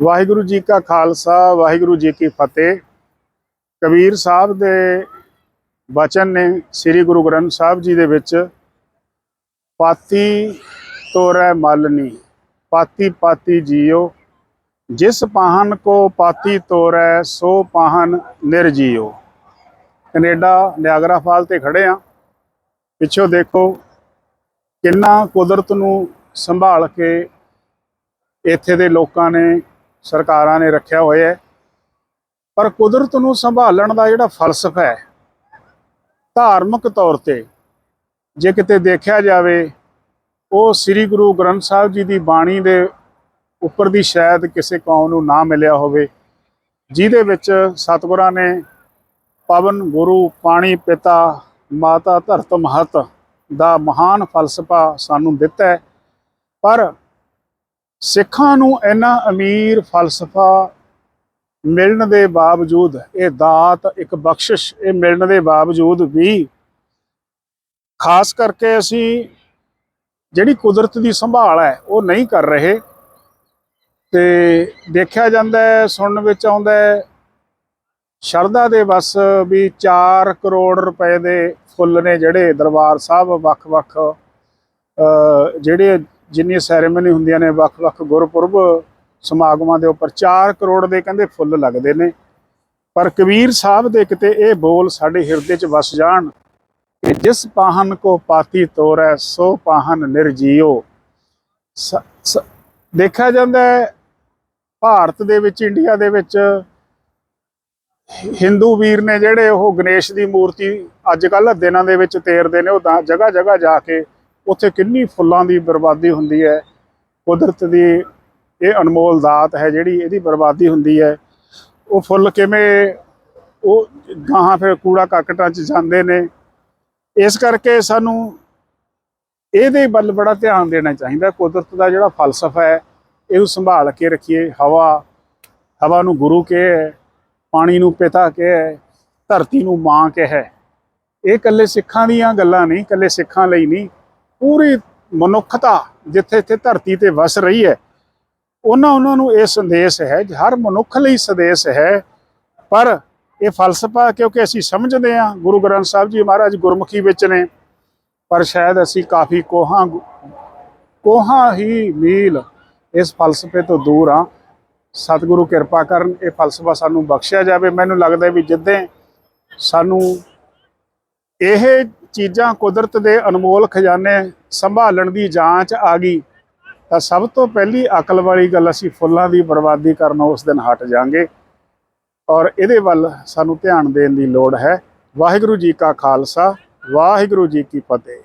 ਵਾਹਿਗੁਰੂ ਜੀ ਕਾ ਖਾਲਸਾ, ਵਾਹਿਗੁਰੂ ਜੀ ਕੀ ਫਤਿਹ। ਕਬੀਰ ਸਾਹਿਬ ਦੇ ਬਚਨ ਨੇ ਸ੍ਰੀ ਗੁਰੂ ਗ੍ਰੰਥ ਸਾਹਿਬ ਜੀ ਦੇ ਵਿੱਚ, ਪਾਤੀ ਤੋਰੈ ਮਲਨੀ ਪਾਤੀ ਪਾਤੀ ਜੀਓ, ਜਿਸ ਪਾਹਨ ਕੋ ਪਾਤੀ ਤੋਰੈ, ਸੋ ਪਾਹਨ ਨਿਰਜੀਓ ਕੈਨੇਡਾ, ਨਿਆਗਰਾ ਫਾਲ ਤੇ ਖੜੇ ਆ। ਪਿੱਛੋਂ ਦੇਖੋ, ਕਿੰਨਾ ਕੁਦਰਤ ਨੂੰ ਸੰਭਾਲ ਕੇ ਇੱਥੇ ਦੇ ਲੋਕਾਂ ਨੇ ਸਰਕਾਰਾਂ ਨੇ ਰੱਖਿਆ ਹੋਇਆ ਹੈ। ਪਰ ਕੁਦਰਤ ਨੂੰ ਸੰਭਾਲਣ ਦਾ ਜਿਹੜਾ ਫਲਸਫਾ ਹੈ, ਧਾਰਮਿਕ ਤੌਰ ਤੇ ਜੇ ਕਿਤੇ ਦੇਖਿਆ ਜਾਵੇ, ਉਹ ਸ੍ਰੀ ਗੁਰੂ ਗ੍ਰੰਥ ਸਾਹਿਬ ਜੀ ਦੀ ਬਾਣੀ ਦੇ ਉੱਪਰ ਦੀ ਸ਼ਾਇਦ ਕਿਸੇ ਕੌਮ ਨੂੰ ਨਾ ਮਿਲਿਆ ਹੋਵੇ, ਜਿਹਦੇ ਵਿੱਚ ਸਤਿਗੁਰਾਂ ਨੇ ਪਵਨ, ਗੁਰੂ, ਪਾਣੀ, ਪਿਤਾ, ਮਾਤਾ, ਧਰਤ, ਮਹਤ ਦਾ ਮਹਾਨ ਫਲਸਫਾ ਸਾਨੂੰ ਦਿੱਤਾ ਹੈ। ਪਰ ਸਿੱਖਾਂ ਨੂੰ ਇੰਨਾ ਅਮੀਰ ਫਲਸਫਾ ਮਿਲਣ ਦੇ ਬਾਵਜੂਦ, ਇਹ ਦਾਤ, ਇੱਕ ਬਖਸ਼ਿਸ਼, ਇਹ ਮਿਲਣ ਦੇ ਬਾਵਜੂਦ ਵੀ ਖਾਸ ਕਰਕੇ ਅਸੀਂ ਜਿਹੜੀ ਕੁਦਰਤ ਦੀ ਸੰਭਾਲ ਹੈ, ਉਹ ਨਹੀਂ ਕਰ ਰਹੇ। ਤੇ ਦੇਖਿਆ ਜਾਂਦਾ ਹੈ, ਸੁਣਨ ਵਿੱਚ ਆਉਂਦਾ ਹੈ, ਸ਼ਰਧਾ ਦੇ ਬਸ ਵੀ 4 ਕਰੋੜ ਰੁਪਏ ਦੇ ਫੁੱਲ ਨੇ ਜਿਹੜੇ ਦਰਬਾਰ ਸਾਹਿਬ ਵੱਖ-ਵੱਖ ਜਿਹੜੇ ਜਿੰਨੀਆਂ ਸੈਰੇਮਨੀ ਹੁੰਦੀਆਂ ਨੇ ਵੱਖ-ਵੱਖ ਗੁਰਪੁਰਬ ਸਮਾਗਮਾਂ ਦੇ ਉੱਪਰ 4 ਕਰੋੜ ਦੇ ਕਹਿੰਦੇ ਫੁੱਲ ਲੱਗਦੇ ਨੇ। ਪਰ ਕਬੀਰ ਸਾਹਿਬ ਦੇ ਕਿਤੇ ਇਹ ਬੋਲ ਸਾਡੇ ਹਿਰਦੇ 'ਚ ਵਸ ਜਾਣ ਕਿ ਜਿਸ ਪਾਹਨ ਕੋ ਪਾਤੀ ਤੋਰੈ, ਸੋ ਪਾਹਨ ਨਿਰਜੀਓ। ਸ- ਸ- ਦੇਖਿਆ ਜਾਂਦਾ ਹੈ, ਭਾਰਤ ਦੇ ਵਿੱਚ, ਇੰਡੀਆ ਦੇ ਵਿੱਚ ਹਿੰਦੂ ਵੀਰ ਨੇ ਜਿਹੜੇ ਉਹ ਗਣੇਸ਼ ਦੀ ਮੂਰਤੀ ਅੱਜ ਕੱਲ੍ਹ ਦਿਨਾਂ ਦੇ ਵਿੱਚ ਤੇਰਦੇ ਨੇ, ਉਹ ਤਾਂ ਜਗ੍ਹਾ ਜਗ੍ਹਾ ਜਾ ਕੇ ਉੱਥੇ ਕਿੰਨੀ ਫੁੱਲਾਂ ਦੀ ਬਰਬਾਦੀ ਹੁੰਦੀ ਹੈ। ਕੁਦਰਤ ਦੀ ਇਹ ਅਨਮੋਲ ਦਾਤ ਹੈ ਜਿਹੜੀ ਇਹਦੀ ਬਰਬਾਦੀ ਹੁੰਦੀ ਹੈ। ਉਹ ਫੁੱਲ ਕਿਵੇਂ ਉਹ ਗਾਹਾਂ ਫਿਰ ਕੂੜਾ ਕਾਕਟਾਂ 'ਚ ਜਾਂਦੇ ਨੇ। ਇਸ ਕਰਕੇ ਸਾਨੂੰ ਇਹਦੇ ਵੱਲ ਬੜਾ ਧਿਆਨ ਦੇਣਾ ਚਾਹੀਦਾ। ਕੁਦਰਤ ਦਾ ਜਿਹੜਾ ਫਲਸਫਾ ਹੈ, ਇਹਨੂੰ ਸੰਭਾਲ ਕੇ ਰੱਖੀਏ। ਹਵਾ ਹਵਾ ਨੂੰ ਗੁਰੂ ਕਿਹਾ ਹੈ ਪਾਣੀ ਨੂੰ ਪਿਤਾ ਕਿਹਾ ਹੈ ਧਰਤੀ ਨੂੰ ਮਾਂ ਕਿਹਾ। ਹੈ ਇਹ ਇਕੱਲੇ ਸਿੱਖਾਂ ਦੀਆਂ ਗੱਲਾਂ ਨਹੀਂ, ਇਕੱਲੇ ਸਿੱਖਾਂ ਲਈ ਨਹੀਂ। ਪੂਰੀ ਮਨੁੱਖਤਾ ਜਿੱਥੇ ਇੱਥੇ ਧਰਤੀ ਤੇ ਵਸ ਰਹੀ ਹੈ, ਉਹਨਾਂ ਉਹਨਾਂ ਨੂੰ ਇਹ ਸੰਦੇਸ਼ ਹੈ ਹਰ ਮਨੁੱਖ ਲਈ ਸੰਦੇਸ਼ ਹੈ, ਪਰ ਇਹ ਫਲਸਫਾ ਕਿਉਂਕਿ ਅਸੀਂ ਸਮਝਦੇ ਹਾਂ, ਗੁਰੂ ਗ੍ਰੰਥ ਸਾਹਿਬ ਜੀ ਮਹਾਰਾਜ ਗੁਰਮੁਖੀ ਵਿੱਚ ਨੇ, ਪਰ ਸ਼ਾਇਦ ਅਸੀਂ ਕਾਫੀ ਕੋਹਾਂ ਕੋਹਾਂ ਹੀ ਮੀਲ ਇਸ ਫਲਸਫੇ ਤੋਂ ਦੂਰ ਹਾਂ। ਸਤਿਗੁਰੂ ਕਿਰਪਾ ਕਰਨ ਇਹ ਫਲਸਫਾ ਸਾਨੂੰ ਬਖਸ਼ਿਆ ਜਾਵੇ। ਮੈਨੂੰ ਲੱਗਦਾ ਵੀ ਜਿੱਦਾਂ ਸਾਨੂੰ ਇਹ ਚੀਜ਼ਾਂ ਕੁਦਰਤ ਦੇ ਅਨਮੋਲ ਖਜ਼ਾਨੇ ਸੰਭਾਲਣ ਦੀ ਜਾਂਚ ਆ ਗਈ, ਤਾਂ ਸਭ ਤੋਂ ਪਹਿਲੀ ਅਕਲ ਵਾਲੀ ਗੱਲ ਅਸੀਂ ਫੁੱਲਾਂ ਦੀ ਬਰਬਾਦੀ ਕਰਨੋਂ ਉਸ ਦਿਨ ਹਟ ਜਾਾਂਗੇ। ਔਰ ਇਹਦੇ ਵੱਲ ਸਾਨੂੰ ਧਿਆਨ ਦੇਣ ਦੀ ਲੋੜ ਹੈ। ਵਾਹਿਗੁਰੂ ਜੀ ਕਾ ਖਾਲਸਾ, ਵਾਹਿਗੁਰੂ ਜੀ ਕੀ ਫਤਿਹ।